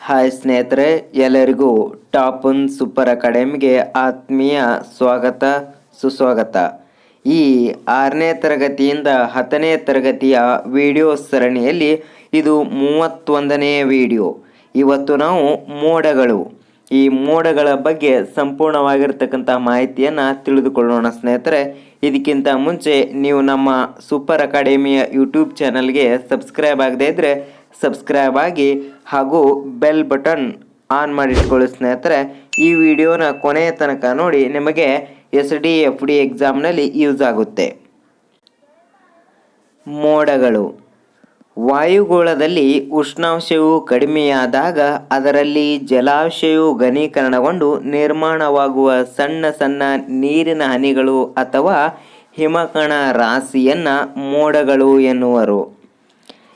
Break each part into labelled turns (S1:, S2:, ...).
S1: Hi ಸ್ನೇಹಿತರೆ, ಎಲ್ಲರಿಗೂ top super ಅಕಾಡೆಮಿಗೆ ಆತ್ಮೀಯ ಸ್ವಾಗತ, ಸುಸ್ವಾಗತ. ಈ ಆರನೇ ತರಗತಿಯಿಂದ ಹತ್ತನೇ ತರಗತಿಯ ವಿಡಿಯೋ ಸರಣಿಯಲ್ಲಿ ಇದು ಮೂವತ್ತೊಂದನೇ ವಿಡಿಯೋ. ಇವತ್ತು ನಾವು ಮೋಡಗಳು. ಈ ಮೋಡಗಳ ಬಗ್ಗೆ ಸಂಪೂರ್ಣವಾಗಿರ್ತಕ್ಕಂಥ ಮಾಹಿತಿಯನ್ನು ತಿಳಿದುಕೊಳ್ಳೋಣ ಸ್ನೇಹಿತರೆ. ಇದಕ್ಕಿಂತ ಮುಂಚೆ ನೀವು ನಮ್ಮ ಸೂಪರ್ ಅಕಾಡೆಮಿಯ ಯೂಟ್ಯೂಬ್ ಚಾನಲ್ಗೆ ಸಬ್ಸ್ಕ್ರೈಬ್ ಆಗದೇ ಇದ್ದರೆ ಸಬ್ಸ್ಕ್ರೈಬ್ ಆಗಿ ಹಾಗೂ ಬೆಲ್ ಬಟನ್ ಆನ್ ಮಾಡಿಟ್ಕೊಳ್ಳಿ ಸ್ನೇಹಿತರೆ. ಈ ವಿಡಿಯೋನ ಕೊನೆಯ ತನಕ ನೋಡಿ ನಿಮಗೆ ಎಸ್ ಡಿ ಎಫ್ ಡಿ ಎಕ್ಸಾಮ್ನಲ್ಲಿ ಯೂಸ್ ಆಗುತ್ತೆ. ಮೋಡಗಳು. ವಾಯುಗೋಳದಲ್ಲಿ ಉಷ್ಣಾಂಶವು ಕಡಿಮೆಯಾದಾಗ ಅದರಲ್ಲಿ ಜಲಾಶಯವು ಘನೀಕರಣಗೊಂಡು ನಿರ್ಮಾಣವಾಗುವ ಸಣ್ಣ ಸಣ್ಣ ನೀರಿನ ಹನಿಗಳು ಅಥವಾ ಹಿಮಕಣ ರಾಶಿಯನ್ನು ಮೋಡಗಳು ಎನ್ನುವರು.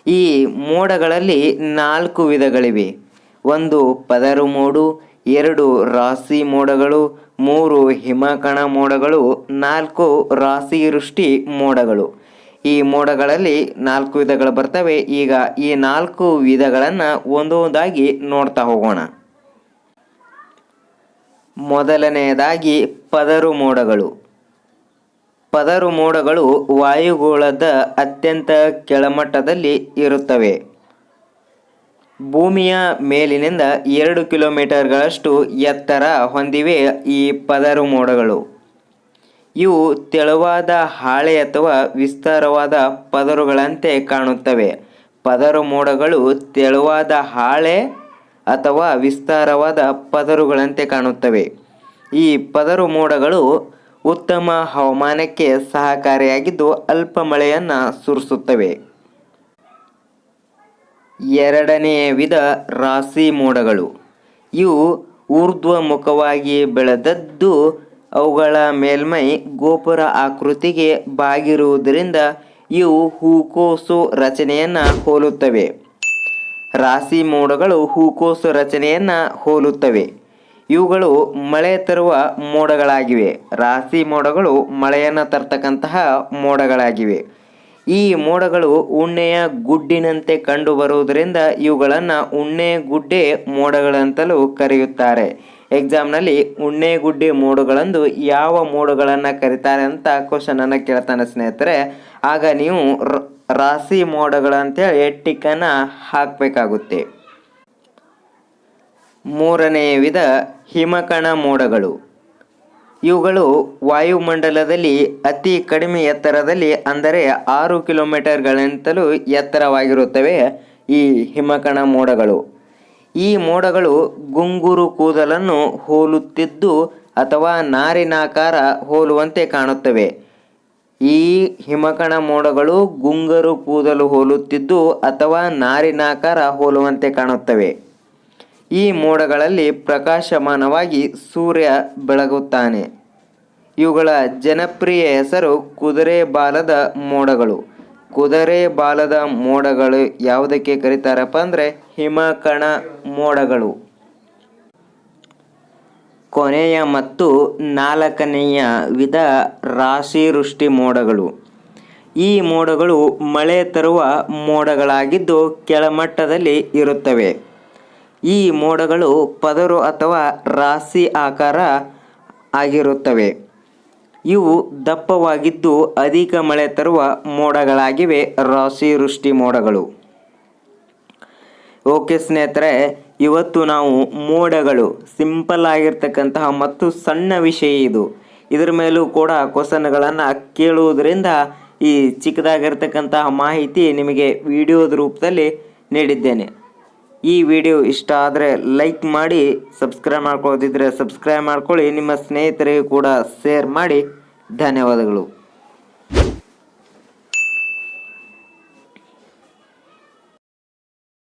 S1: ಈ ಮೋಡಗಳಲ್ಲಿ ನಾಲ್ಕು ವಿಧಗಳಿವೆ. ಒಂದು ಪದರು ಮೋಡು, ಎರಡು ರಾಸಿ ಮೋಡಗಳು, ಮೂರು ಹಿಮಕಣ ಮೋಡಗಳು, ನಾಲ್ಕು ರಾಸಿ ವೃಷ್ಟಿ ಮೋಡಗಳು. ಈ ಮೋಡಗಳಲ್ಲಿ ನಾಲ್ಕು ವಿಧಗಳು ಬರ್ತವೆ. ಈಗ ಈ ನಾಲ್ಕು ವಿಧಗಳನ್ನು ಒಂದೊಂದಾಗಿ ನೋಡ್ತಾ ಹೋಗೋಣ. ಮೊದಲನೆಯದಾಗಿ ಪದರು ಮೋಡಗಳು. ಪದರು ಮೋಡಗಳು ವಾಯುಗೋಳದ ಅತ್ಯಂತ ಕೆಳಮಟ್ಟದಲ್ಲಿ ಇರುತ್ತವೆ. ಭೂಮಿಯ ಮೇಲಿನಿಂದ ಎರಡು ಕಿಲೋಮೀಟರ್ಗಳಷ್ಟು ಎತ್ತರ ಹೊಂದಿವೆ ಈ ಪದರು ಮೋಡಗಳು ಇವು ತೆಳುವಾದ ಹಾಳೆ ಅಥವಾ ವಿಸ್ತಾರವಾದ ಪದರುಗಳಂತೆ ಕಾಣುತ್ತವೆ. ಪದರು ಮೋಡಗಳು ತೆಳುವಾದ ಹಾಳೆ ಅಥವಾ ವಿಸ್ತಾರವಾದ ಪದರುಗಳಂತೆ ಕಾಣುತ್ತವೆ. ಈ ಪದರು ಮೋಡಗಳು ಉತ್ತಮ ಹವಾಮಾನಕ್ಕೆ ಸಹಕಾರಿಯಾಗಿದ್ದು ಅಲ್ಪ ಮಳೆಯನ್ನು ಸುರಿಸುತ್ತವೆ. ಎರಡನೆಯ ವಿಧ ರಾಶಿ ಮೋಡಗಳು. ಇವು ಊರ್ಧ್ವಮುಖವಾಗಿ ಬೆಳೆದದ್ದು ಅವುಗಳ ಮೇಲ್ಮೈ ಗೋಪುರ ಆಕೃತಿಗೆ ಬಾಗಿರುವುದರಿಂದ ಇವು ಹೂಕೋಸು ರಚನೆಯನ್ನು ಹೋಲುತ್ತವೆ. ರಾಶಿ ಮೋಡಗಳು ಹೂಕೋಸು ರಚನೆಯನ್ನು ಹೋಲುತ್ತವೆ. ಇವುಗಳು ಮಳೆ ತರುವ ಮೋಡಗಳಾಗಿವೆ. ರಾಶಿ ಮೋಡಗಳು ಮಳೆಯನ್ನು ತರ್ತಕ್ಕಂತಹ ಮೋಡಗಳಾಗಿವೆ. ಈ ಮೋಡಗಳು ಉಣ್ಣೆಯ ಗುಡ್ಡಿನಂತೆ ಕಂಡುಬರುವುದರಿಂದ ಇವುಗಳನ್ನು ಉಣ್ಣೆ ಗುಡ್ಡೆ ಮೋಡಗಳಂತಲೂ ಕರೆಯುತ್ತಾರೆ. ಎಕ್ಸಾಮ್ನಲ್ಲಿ ಉಣ್ಣೆ ಗುಡ್ಡೆ ಮೋಡಗಳಂದು ಯಾವ ಮೋಡಗಳನ್ನು ಕರೀತಾರೆ ಅಂತ ಕ್ವಶನನ್ನು ಕೇಳ್ತಾನೆ ಸ್ನೇಹಿತರೆ. ಆಗ ನೀವು ರಾಶಿ ಮೋಡಗಳಂತೇಳಿ ಟಿಕ್ಕನ್ನು ಹಾಕಬೇಕಾಗುತ್ತೆ. ಮೂರನೆಯ ವಿಧ ಹಿಮಕಣ ಮೋಡಗಳು. ಇವುಗಳು ವಾಯುಮಂಡಲದಲ್ಲಿ ಅತಿ ಕಡಿಮೆ ಎತ್ತರದಲ್ಲಿ ಅಂದರೆ ಆರು ಕಿಲೋಮೀಟರ್ಗಳಿಂತಲೂ ಎತ್ತರವಾಗಿರುತ್ತವೆ ಈ ಹಿಮಕಣ ಮೋಡಗಳು. ಈ ಮೋಡಗಳು ಗುಂಗುರು ಕೂದಲನ್ನು ಹೋಲುತ್ತಿದ್ದು ಅಥವಾ ನಾರಿನಾಕಾರ ಹೋಲುವಂತೆ ಕಾಣುತ್ತವೆ. ಈ ಹಿಮಕಣ ಮೋಡಗಳು ಗುಂಗರು ಕೂದಲು ಹೋಲುತ್ತಿದ್ದು ಅಥವಾ ನಾರಿನಾಕಾರ ಹೋಲುವಂತೆ ಕಾಣುತ್ತವೆ. ಈ ಮೋಡಗಳಲ್ಲಿ ಪ್ರಕಾಶಮಾನವಾಗಿ ಸೂರ್ಯ ಬೆಳಗುತ್ತಾನೆ. ಇವುಗಳ ಜನಪ್ರಿಯ ಹೆಸರು ಕುದುರೆ ಬಾಲದ ಮೋಡಗಳು. ಕುದುರೆ ಬಾಲದ ಮೋಡಗಳು ಯಾವುದಕ್ಕೆ ಕರೀತಾರಪ್ಪ ಅಂದರೆ ಹಿಮಕಣ ಮೋಡಗಳು. ಕೊನೆಯ ಮತ್ತು ನಾಲ್ಕನೆಯ ವಿಧ ರಾಶಿವೃಷ್ಟಿ ಮೋಡಗಳು. ಈ ಮೋಡಗಳು ಮಳೆ ತರುವ ಮೋಡಗಳಾಗಿದ್ದು ಕೆಳಮಟ್ಟದಲ್ಲಿ ಇರುತ್ತವೆ. ಈ ಮೋಡಗಳು ಪದರು ಅಥವಾ ರಾಶಿ ಆಕಾರ ಆಗಿರುತ್ತವೆ. ಇವು ದಪ್ಪವಾಗಿದ್ದು ಅಧಿಕ ಮಳೆ ತರುವ ಮೋಡಗಳಾಗಿವೆ. ರಾಶಿ ವೃಷ್ಟಿ ಮೋಡಗಳು. ಓಕೆ ಸ್ನೇಹಿತರೆ, ಇವತ್ತು ನಾವು ಮೋಡಗಳು, ಸಿಂಪಲ್ ಆಗಿರ್ತಕ್ಕಂತಹ ಮತ್ತು ಸಣ್ಣ ವಿಷಯ ಇದು. ಇದರ ಮೇಲೂ ಕೂಡ ಕ್ವಶನ್ಗಳನ್ನು ಕೇಳುವುದರಿಂದ ಈ ಚಿಕ್ಕದಾಗಿರ್ತಕ್ಕಂತಹ ಮಾಹಿತಿ ನಿಮಗೆ ವಿಡಿಯೋದ ರೂಪದಲ್ಲಿ ನೀಡಿದ್ದೇನೆ. ಈ ವಿಡಿಯೋ ಇಷ್ಟ ಆದರೆ ಲೈಕ್ ಮಾಡಿ ಸಬ್ಸ್ಕ್ರೈಬ್ ಮಾಡ್ಕೊಳ್ಳೋದಿದ್ರೆ ಸಬ್ಸ್ಕ್ರೈಬ್ ಮಾಡ್ಕೊಳ್ಳಿ. ನಿಮ್ಮ ಸ್ನೇಹಿತರಿಗೂ ಕೂಡ ಶೇರ್ ಮಾಡಿ. ಧನ್ಯವಾದಗಳು.